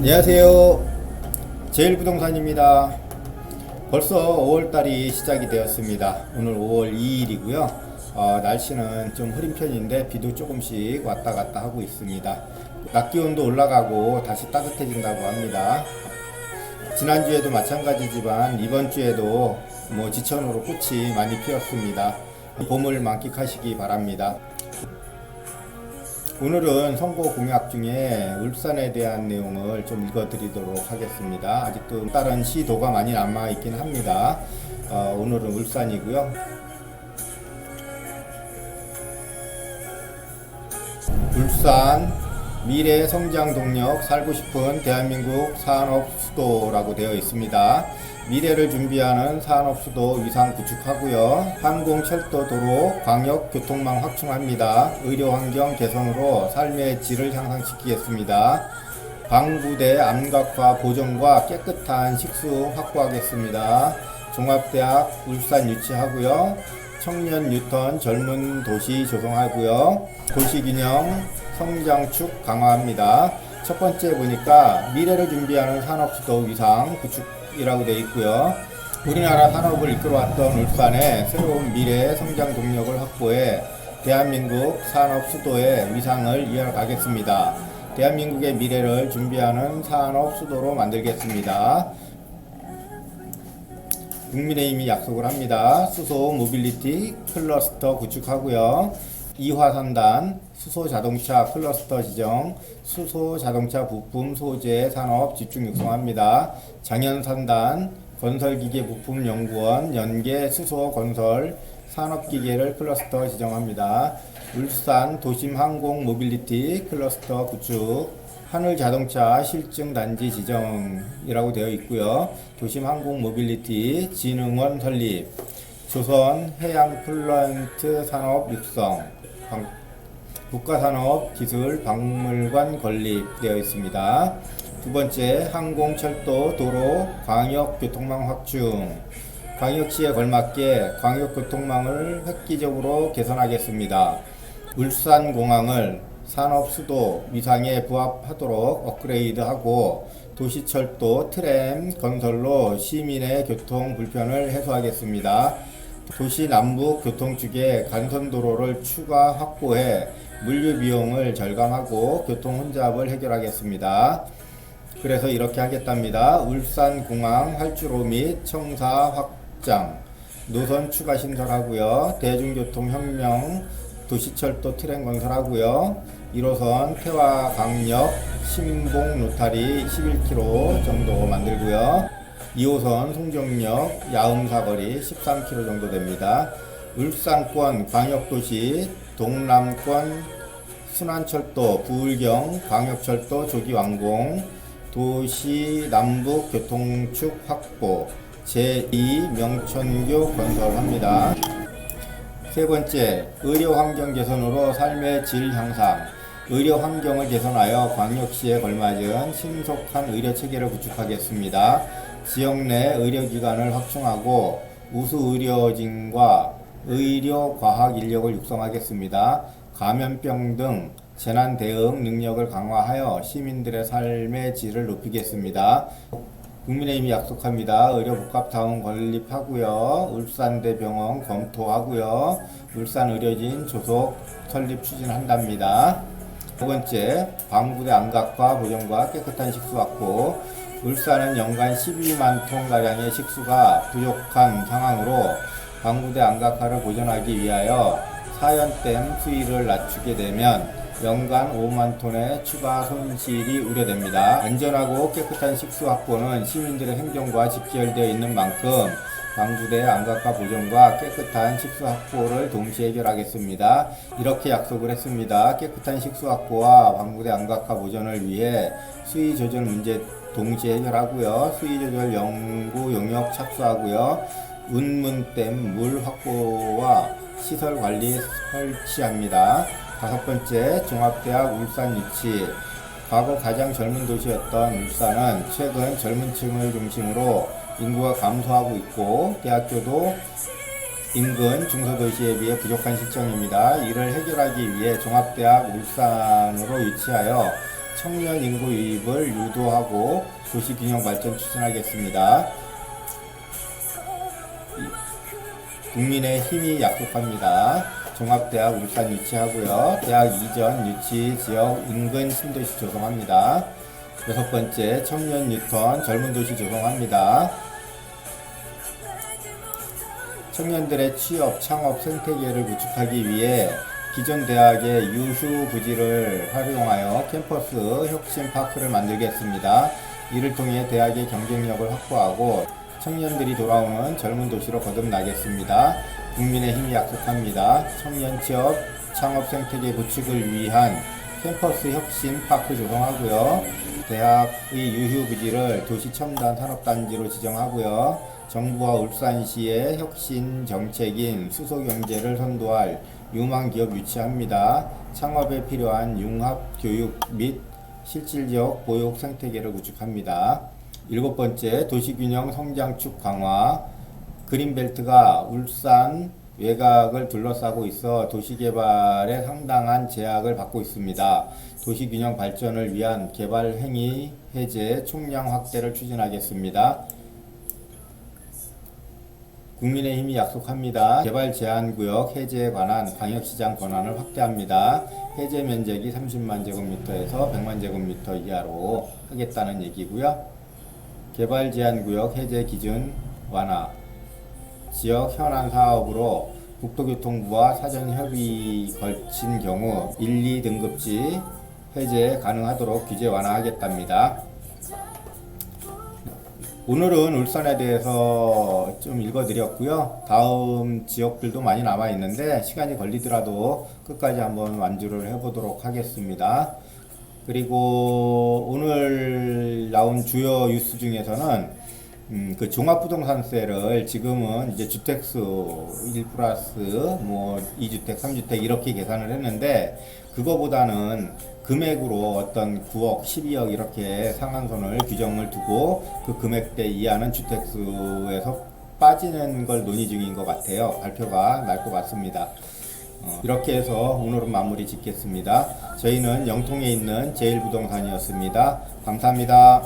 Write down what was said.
안녕하세요. 제일부동산입니다. 벌써 5월달이 시작이 되었습니다. 오늘 5월 2일이고요. 어, 날씨는 좀 흐린 편인데 비도 조금씩 왔다 갔다 하고 있습니다. 낮 기온도 올라가고 다시 따뜻해진다고 합니다. 지난주에도 마찬가지지만 이번 주에도 뭐 지천으로 꽃이 많이 피었습니다. 봄을 만끽하시기 바랍니다. 오늘은 선거 공약 중에 울산에 대한 내용을 좀 읽어드리도록 하겠습니다. 아직도 다른 시도가 많이 남아 있긴 합니다. 어, 오늘은 울산이고요. 울산 미래 성장 동력 살고 싶은 대한민국 산업 수도라고 되어 있습니다. 미래를 준비하는 산업 수도 위상 구축하고요. 항공, 철도, 도로, 광역, 교통망 확충합니다. 의료 환경 개선으로 삶의 질을 향상시키겠습니다. 방부대 암각화 보존과 깨끗한 식수 확보하겠습니다. 종합대학 울산 유치하고요. 청년 뉴턴 젊은 도시 조성하고요. 도시균형 성장축 강화합니다. 첫 번째 보니까 미래를 준비하는 산업수도 위상 구축 이라고 되어 있고요. 우리나라 산업을 이끌어왔던 울산의 새로운 미래 성장 동력을 확보해 대한민국 산업 수도의 위상을 이어가겠습니다. 대한민국의 미래를 준비하는 산업 수도로 만들겠습니다. 국민의힘이 약속을 합니다. 수소 모빌리티 클러스터 구축하고요. 이화산단 수소 자동차 클러스터 지정, 수소 자동차 부품 소재 산업 집중 육성합니다. 장현산단 건설기계 부품 연구원 연계 수소 건설 산업기계를 클러스터 지정합니다. 울산 도심 항공 모빌리티 클러스터 구축, 하늘 자동차 실증 단지 지정이라고 되어 있고요. 도심 항공 모빌리티 진흥원 설립, 조선 해양 플런트 산업 육성, 방- 국가산업 기술 박물관 건립되어 있습니다. 두 번째 항공 철도 도로 광역 교통망 확충. 광역시에 걸맞게 광역 교통망을 획기적으로 개선하겠습니다. 울산공항을 산업 수도 위상에 부합하도록 업그레이드하고 도시철도 트램 건설로 시민의 교통 불편을 해소하겠습니다. 도시 남북 교통축에 간선도로를 추가 확보해 물류 비용을 절감하고 교통 혼잡을 해결하겠습니다. 그래서 이렇게 하겠답니다. 울산공항 활주로 및 청사 확장, 노선 추가 신설하고요. 대중교통 혁명, 도시철도 트램 건설하고요. 1호선 태화강역 신봉 로타리 11km 정도 만들고요. 2호선 송정역 야음사거리 13km 정도 됩니다. 울산권 광역도시 동남권 순환철도 부울경 광역철도 조기 완공 도시 남북 교통축 확보 제2 명천교 건설합니다. 세 번째, 의료 환경 개선으로 삶의 질 향상. 의료 환경을 개선하여 광역시에 걸맞은 신속한 의료 체계를 구축하겠습니다. 지역 내 의료기관을 확충하고 우수 의료진과 의료 과학 인력을 육성하겠습니다. 감염병 등 재난 대응 능력을 강화하여 시민들의 삶의 질을 높이겠습니다. 국민의힘이 약속합니다. 의료 복합타운 건립하고요. 울산대 병원 검토하고요. 울산 의료진 조속 설립 추진한답니다. 두 번째, 방부대 안각과 보존과 깨끗한 식수 확보. 울산은 연간 12만 톤 가량의 식수가 부족한 상황으로 방부대 안각화를 보존하기 위하여 사연댐 수위를 낮추게 되면 연간 5만 톤의 추가 손실이 우려됩니다. 안전하고 깨끗한 식수 확보는 시민들의 행정과 직결되어 있는 만큼 방부대 안각화 보존과 깨끗한 식수 확보를 동시에 해결하겠습니다. 이렇게 약속을 했습니다. 깨끗한 식수 확보와 방부대 안각화 보존을 위해 수위 조절 문제 동시에 해결하고요. 수위 조절 연구 용역 착수하고요. 운문댐 물 확보와 시설 관리 설치합니다. 다섯 번째, 종합대학 울산 유치. 과거 가장 젊은 도시였던 울산은 최근 젊은 층을 중심으로 인구가 감소하고 있고 대학교도 인근 중소도시에 비해 부족한 실정입니다. 이를 해결하기 위해 종합대학 울산으로 유치하여 청년 인구 유입을 유도하고 도시균형 발전 추진하겠습니다. 국민의 힘이 약속합니다. 종합대학 울산 유치하고요. 대학 이전 유치 지역 인근 신도시 조성합니다. 여섯 번째 청년 뉴턴 젊은 도시 조성합니다. 청년들의 취업, 창업 생태계를 구축하기 위해 기존 대학의 유휴 부지를 활용하여 캠퍼스 혁신 파크를 만들겠습니다. 이를 통해 대학의 경쟁력을 확보하고 청년들이 돌아오는 젊은 도시로 거듭나겠습니다. 국민의 힘이 약속합니다. 청년 취업, 창업 생태계 구축을 위한 캠퍼스 혁신 파크 조성하고요. 대학의 유휴 부지를 도시 첨단 산업단지로 지정하고요. 정부와 울산시의 혁신 정책인 수소 경제를 선도할 유망 기업 유치합니다. 창업에 필요한 융합 교육 및 실질적 보육 생태계를 구축합니다. 일곱 번째 도시균형 성장축 강화 그린벨트가 울산 외곽을 둘러싸고 있어 도시개발에 상당한 제약을 받고 있습니다. 도시균형 발전을 위한 개발 행위 해제 총량 확대를 추진하겠습니다. 국민의힘이 약속합니다. 개발 제한 구역 해제에 관한 광역시장 권한을 확대합니다. 해제 면적이 30만 제곱미터에서 100만 제곱미터 이하로 하겠다는 얘기고요. 개발 제한 구역 해제 기준 완화. 지역 현안 사업으로 국토교통부와 사전 협의 걸친 경우 1, 2등급지 해제 가능하도록 규제 완화하겠답니다. 오늘은 울산에 대해서 좀 읽어드렸고요. 다음 지역들도 많이 남아 있는데 시간이 걸리더라도 끝까지 한번 완주를 해보도록 하겠습니다. 그리고 오늘 나온 주요 뉴스 중에서는 음, 그 종합부동산세를 지금은 이제 주택수 1 플러스 뭐 2주택, 3주택 이렇게 계산을 했는데 그거보다는 금액으로 어떤 9억, 12억 이렇게 상한선을 규정을 두고 그 금액대 이하는 주택수에서 빠지는 걸 논의 중인 것 같아요. 발표가 날 것 같습니다. 어, 이렇게 해서 오늘은 마무리 짓겠습니다. 저희는 영통에 있는 제일부동산이었습니다. 감사합니다.